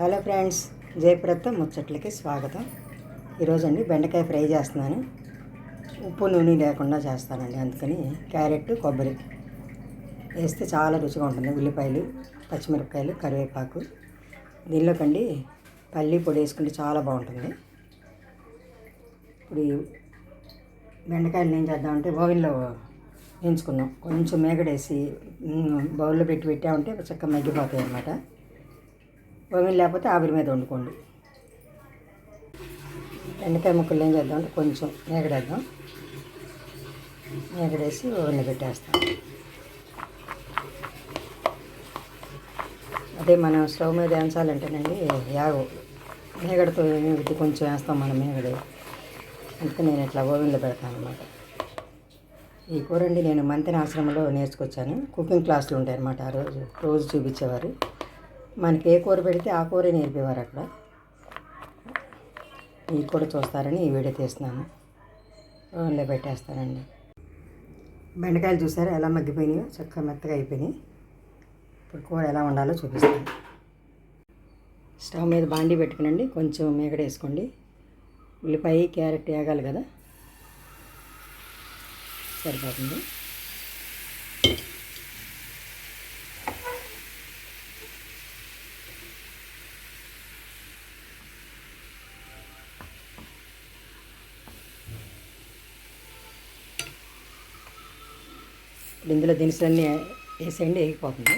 Hello friends జయప్రత ముచ్చట్లకి స్వాగతం. ఈరోజు అండి బెండకాయ ఫ్రై చేస్తున్నాను. ఉప్పు నూనె లేకుండా చేస్తానండి అందుకని క్యారెట్ కొబ్బరి వేస్తే చాలా రుచిగా ఉంటుంది. ఉల్లిపాయలు పచ్చిమిరపకాయలు కరివేపాకు. దీనిలోకండి పల్లి పొడి వేసుకుంటే చాలా బాగుంటుంది. ఇప్పుడు ఈ బెండకాయలు ఏం చేద్దామంటే ఓవెన్లో వేయించుకున్నాం. కొంచెం మేగడేసి బౌల్లో పెట్టి పెట్టామంటే చక్కగా మగ్గిపోతాయి అన్నమాట ఓవెన్ లేకపోతే ఆవిరి మీద వండుకోండి. బెండకాయ ముక్కలు ఏం చేద్దామంటే కొంచెం మేగడేద్దాం మేగడేసి ఓవెన్లో పెట్టేస్తాం. అదే మనం స్టవ్ మీద వేయించాలంటేనండి యాగ మేగడతో ఇది కొంచెం వేస్తాం మనం మేగడ అందుకే నేను ఇట్లా ఓవెన్లో పెడతాను అనమాట ఈ కూర అండి నేను మంతెన ఆశ్రమంలో నేర్చుకొచ్చాను. కుకింగ్ క్లాసులు ఉంటాయి అన్నమాట ఆ రోజు. రోజు చూపించేవారు. మనకి ఏ కూర పెడితే ఆ కూరే నేర్పేవారు అక్కడ. ఈ కూర చూస్తారని ఈ వీడియో తీస్తున్నాను. ఓన్లో పెట్టేస్తానండి. బెండకాయలు చూసారా ఎలా మగ్గిపోయినాయో? చక్కగా మెత్తగా అయిపోయినాయి. ఇప్పుడు కూర ఎలా ఉండాలో చూపిస్తాను. స్టవ్ మీద బాండీ పెట్టుకునండి. కొంచెం మేకడ వేసుకోండి. ఉల్లిపాయ క్యారెట్ వేగాలి కదా. సరిపోతుంది. ఇప్పుడు ఇందులో దినుసులన్నీ వేసేయండి వేగిపోతుంది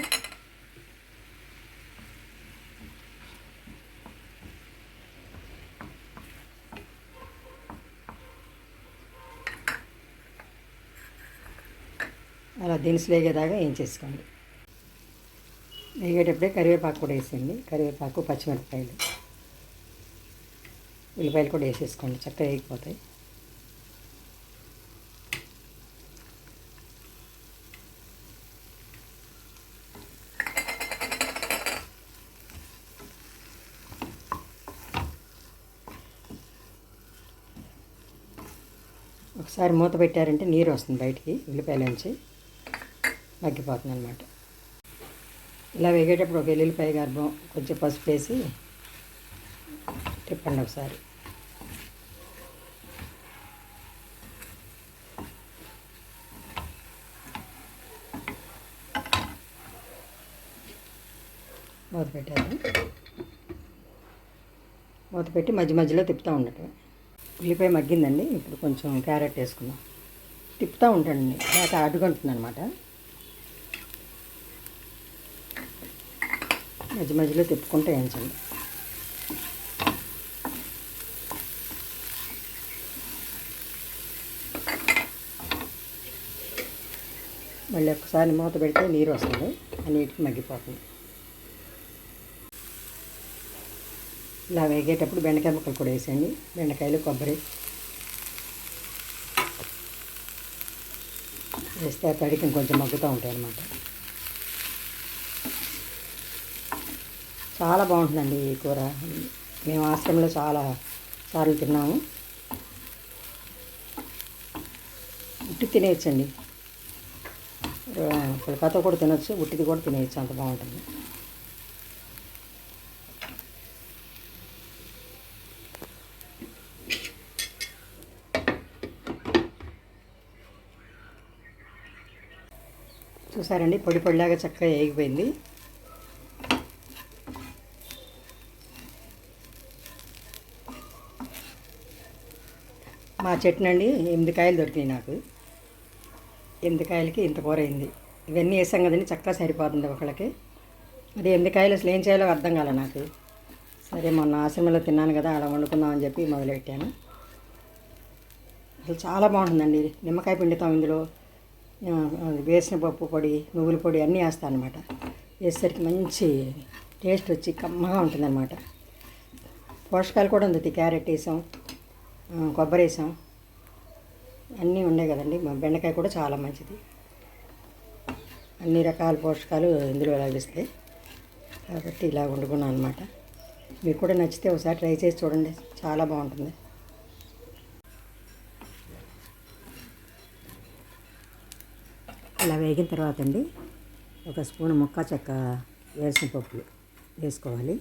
అలా దినుసులు వేగేదాకా ఏం చేసుకోండి. వేగేటప్పుడే కరివేపాకు కూడా వేసేయండి. కరివేపాకు పచ్చిమిరపకాయలు ఉల్లిపాయలు కూడా వేసేసుకోండి. చక్కగా వేగిపోతాయి. ఒకసారి మూత పెట్టారంటే నీరు వస్తుంది బయటికి ఉల్లిపాయల నుంచి మగ్గిపోతుంది అనమాట ఇలా వేగేటప్పుడు ఒక ఎల్లుల్లిపాయ గర్భం కొంచెం పసుపు వేసి తిప్పండి ఒకసారి. మూత పెట్టారు మూత పెట్టి మధ్య మధ్యలో తిప్పుతూ ఉండటం ఉల్లిపాయ మగ్గిందండి. ఇప్పుడు కొంచెం క్యారెట్ వేసుకుందాం. తిప్పుతూ ఉంటానండి. లేక అడుగుంటుంది అనమాట మధ్య మధ్యలో తిప్పుకుంటే వేయించండి. మళ్ళీ ఒకసారి మూత పెడితే నీరు వస్తుంది. ఆ నీటికి మగ్గిపోతుంది. ఇలా వేగేటప్పుడు బెండకాయ ముక్కలు కూడా వేసేయండి. బెండకాయలు కొబ్బరి వేస్తే ఆ తడికి ఇంకొంచెం మగ్గుతూ ఉంటాయి అన్నమాట. చాలా బాగుంటుందండి ఈ కూర. మేము ఆశ్రమంలో చాలా సార్లు తిన్నాము. ఉట్టి తినేయచ్చండి. పులకాతో కూడా తినొచ్చు ఉట్టిది కూడా తినేయచ్చు అంత బాగుంటుంది. చూసారండి పొడి పొడిలాగా చక్కగా వేగిపోయింది. మా చెట్టునండి అండి ఎనిమిది కాయలు దొరికినాయి నాకు. ఎనిమిది కాయలకి ఇంత కూర అయింది. ఇవన్నీ వేసాం కదండి చక్కగా సరిపోతుంది ఒకళ్ళకి. అది ఎనిమిది కాయలు అసలు ఏం చేయాలో అర్థం కాలే నాకు. సరే మొన్న ఆశ్రమంలో తిన్నాను కదా అలా వండుకుందామని చెప్పి మొదలెట్టాను అసలు చాలా బాగుంటుందండి నిమ్మకాయ పిండితాం ఇందులో వేసిన పప్పు పొడి నువ్వుల పొడి అన్నీ వేస్తాను అనమాట వేసేసరికి మంచి టేస్ట్ వచ్చి కమ్మగా ఉంటుందన్నమాట. పోషకాలు కూడా ఉంది క్యారెట్ వేసాం కొబ్బరి వేసాం. అన్నీ ఉన్నాయి కదండి మా బెండకాయ కూడా చాలా మంచిది. అన్ని రకాల పోషకాలు ఇందులో లభిస్తాయి. కాబట్టి ఇలా వండుకున్నాను అనమాట మీకు కూడా నచ్చితే ఒకసారి ట్రై చేసి చూడండి చాలా బాగుంటుంది. ఇలా వేగిన తర్వాత అండి ఒక స్పూన్ ముక్క చెక్క వేసిన పప్పులు వేసుకోవాలి.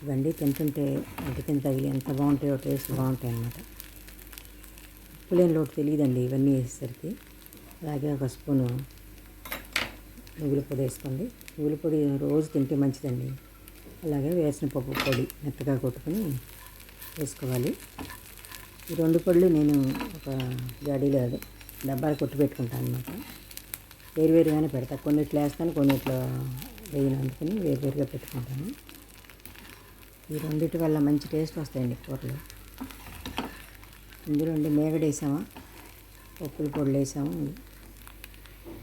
ఇవ్వండి తింటుంటే అంటికింత తగిలి ఎంత బాగుంటాయో టేస్ట్ బాగుంటాయి అన్నమాట. ఉప్పులేని లోటు తెలియదండి ఇవన్నీ వేసేసరికి. అలాగే ఒక స్పూను నువ్వుల పొడి వేసుకోండి. నువ్వుల పొడి రోజు తింటే మంచిదండి. అలాగే వేసిన పప్పు పొడి మెత్తగా కొట్టుకొని వేసుకోవాలి. ఈ రెండు పళ్ళు నేను ఒక గాడీలో డబ్బాలు కొట్టి పెట్టుకుంటాను అనమాట వేరువేరుగానే పెడతా. కొన్నిట్లో వేస్తాను కొన్నిట్లో వేయను. అందుకని వేరువేరుగా పెట్టుకుంటాను. ఈ రెండింటి వల్ల మంచి టేస్ట్ వస్తాయండి కూరలు. ఇందులో ఉండి మేగడ పప్పుల పొడులు వేసాము.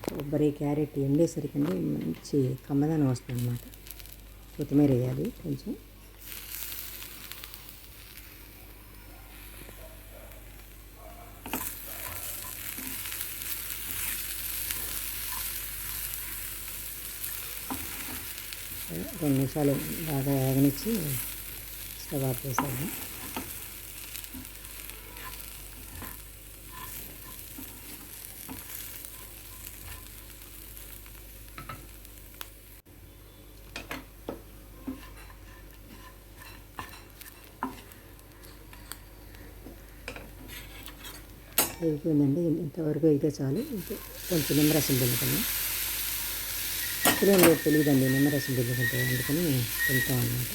కొబ్బరి క్యారెట్ ఎండేసరికి మంచి కమ్మదనం వస్తుంది అన్నమాట కొత్తిమీర వేయాలి కొంచెం రెండు నిమిషాలు బాగా వేగనిచ్చి స్టవ్ ఆఫ్ చేసాను అయిపోయిందండి. ఇంతవరకు అయితే చాలు. ఇంకా కొంచెం నిమ్మరసం పిండుకున్నాం లేదు తెలియదండి నిమ్మరసం పిండుకుంటే అందుకని తింటాం అన్నమాట.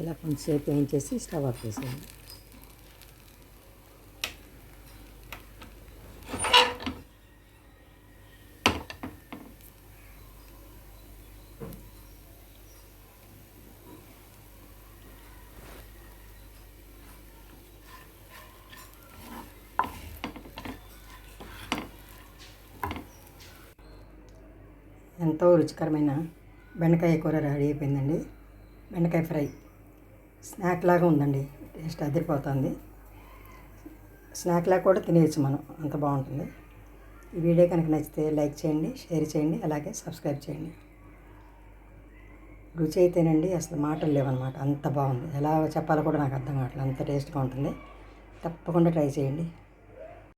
ఇలా కొంచెంసేపు వేయించేసి స్టవ్ ఆఫ్ చేసేయండి. ఎంతో రుచికరమైన బెండకాయ కూర రెడీ అయిపోయిందండి. బెండకాయ ఫ్రై. స్నాక్ లాగా ఉందండి. టేస్ట్ అదిరిపోతుంది. స్నాక్ లాగా కూడా తినేయచ్చు మనం. అంత బాగుంటుంది. ఈ వీడియో కనుక నచ్చితే లైక్ చేయండి షేర్ చేయండి అలాగే సబ్స్క్రైబ్ చేయండి. రుచి అయితేనండి అసలు మాటలు లేవన్నమాట. అంత బాగుంది. ఎలా చెప్పాలో కూడా నాకు అర్థం కావట్లేదు. అంత టేస్ట్గా ఉంటుంది. తప్పకుండా ట్రై చేయండి.